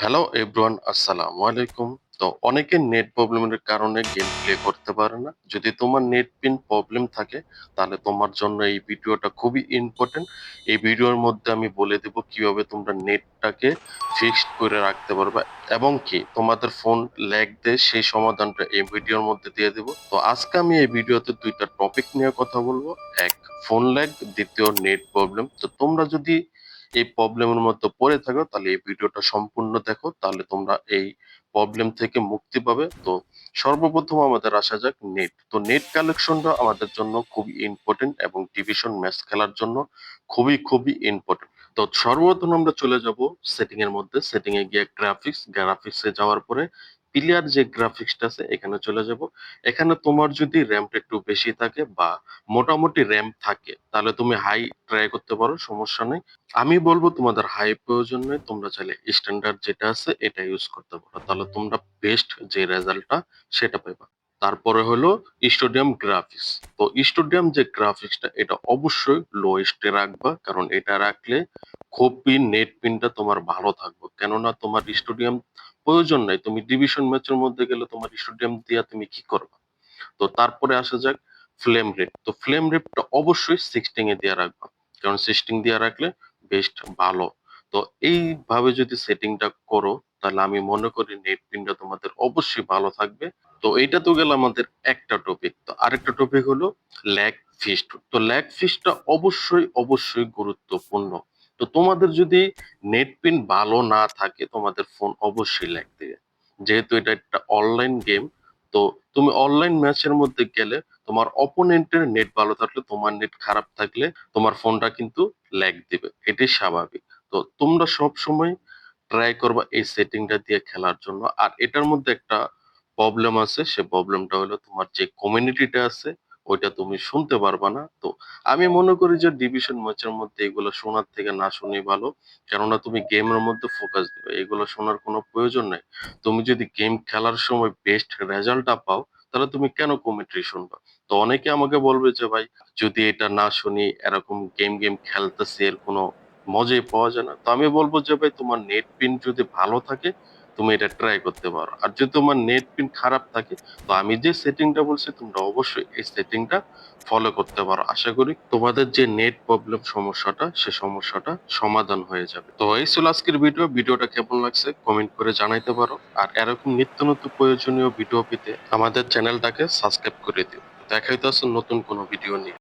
Hello everyone আসসালামু আলাইকুম। তো অনেকে নেট প্রবলেমের কারণে গেম প্লে করতে পারে না। যদি তোমার নেট পিন প্রবলেম থাকে, তাহলে তোমার জন্য এই ভিডিওটা খুবই ইম্পর্টেন্ট এই ভিডিওর মধ্যে আমি বলে দেব কীভাবে তোমরা নেটটাকে ফিক্সড করে রাখতে পারবে এবং কি তোমাদের ফোন ল্যাগ দেয়, সেই সমাধানটা এই ভিডিওর মধ্যে দিয়ে দেব। তো আজকে আমি এই ভিডিওতে দুইটা টপিক নিয়ে কথা বলব। এক ফোন ল্যাগ দ্বিতীয় নেট প্রবলেম তো তোমরা যদি এই প্রবলেমের মধ্যে পড়ে থাকো, তাহলে এই ভিডিওটা সম্পূর্ণ দেখো, তাহলে তোমরা এই প্রবলেম থেকে মুক্তি পাবে। তো সর্বপ্রথম আমাদের আসা যাক নেট তো নেট কালেকশনটা আমাদের জন্য খুবই ইম্পর্টেন্ট এবং ডিভিশন ম্যাচ খেলার জন্য খুবই খুবই ইম্পর্টেন্ট তো সর্বপ্রথম আমরা চলে যাব সেটিং এর মধ্যে। সেটিং এ গিয়ে গ্রাফিক্স গ্রাফিক্সে যাওয়ার পরে ক্লিয়ার যে গ্রাফিক্সটা আছে, এখানে চলে যাব। এখানে তোমার যদি র্যামটা একটু বেশি থাকে বা মোটামুটি র্যাম থাকে, তাহলে তুমি হাই ট্রাই করতে পারো, সমস্যা নেই। আমি বলব তোমাদের হাই প্রয়োজন নেই, তোমরা চাইলে স্ট্যান্ডার্ড যেটা আছে, এটা ইউজ করতে পারো। তাহলে তোমরা বেস্ট যে রেজাল্টটা সেটা পাইবা। তারপরে হলো স্টেডিয়াম গ্রাফিক্স তো স্টুডিয়াম যে গ্রাফিক্সটা এটা অবশ্যই লোয়েস্টে রাখবা, কারণ এটা রাখলে খুবই নেট পিনটা তোমার ভালো থাকবে। কেননা তোমার স্টেডিয়াম প্রয়োজন নাই। তুমি ডিভিশন ম্যাচের মধ্যে গেলে তোমার স্টেডিয়াম দিয়া তুমি কি করবা? তো তারপরে আসা যাক ফ্লেম রেপ তো ফ্লেম রেপটা অবশ্যই সিক্সটিং এ দিয়ে রাখবা। কারণ সিক্সটিং দিয়ে রাখলে বেস্ট ভালো। তো এইভাবে যদি সেটিংটা করো, তাহলে আমি মনে করি নেট পিনটা তোমাদের অবশ্যই ভালো থাকবে। তো এইটা তো গেল আমাদের একটা টপিক তো আরেকটা টপিক হলো ল্যাগ ফিস্ট তো ল্যাগ ফিস্টটা অবশ্যই অবশ্যই গুরুত্বপূর্ণ। তো তোমাদের যদি নেট পিন ভালো না থাকে, তোমাদের ফোন অবশ্যই ল্যাগ দিবে যেহেতু এটা একটা অনলাইন গেম তো তুমি অনলাইন ম্যাচের মধ্যে গেলে তোমার অপোনেন্টের নেট ভালো থাকলে, তোমার নেট খারাপ থাকলে তোমার ফোনটা কিন্তু ল্যাগ দিবে। এটাই স্বাভাবিক। তো তোমরা সব সময় ট্রাই করবা এই সেটিংটা দিয়ে খেলার জন্য। আর এটার মধ্যে একটা প্রবলেম আছে, সে প্রবলেমটা হলো তোমার যে কমিউনিটিটা আছে ওইটা তুমি শুনতে পারবা না। তো আমি মনে করি যে ডিভিশন ম্যাচের মধ্যে এগুলো শোনার থেকে না শুনি ভালো। কেননা তুমি গেমের মধ্যে ফোকাস দিবে। এগুলো শোনার কোনো প্রয়োজন নেই। তুমি যদি গেম খেলার সময় বেস্ট রেজাল্টটা পাও, তাহলে তুমি কেন কমেন্ট্রি শুনবা? তো অনেকে আমাকে বলবে যে, ভাই, যদি এটা না শুনি, এরকম গেম গেম খেলতেছি, এর কোনো মজাই পাওয়া যায় না। তো আমি বলব যে, ভাই, তোমার নেট পিন যদি ভালো থাকে তুমি এটা ট্রাই করতে পারো। আর যদি তোমার নেট পিন খারাপ থাকে, তো আমি যে সেটিংটা বলছি, তোমরা অবশ্যই এই সেটিংটা ফলো করতে পারো। আশা করি তোমাদের যে নেট প্রবলেম সমস্যাটা, সে সমস্যাটা সমাধান হয়ে যাবে। তো এই ছিল আজকের ভিডিও ভিডিওটা কেমন লাগছে কমেন্ট করে জানাইতে পারো। আর এরকম নিত্য নতুন প্রয়োজনীয় ভিডিও পেতে আমাদের চ্যানেলটাকে সাবস্ক্রাইব করে দিও। দেখা হইতেছে নতুন কোনো ভিডিও নিয়ে।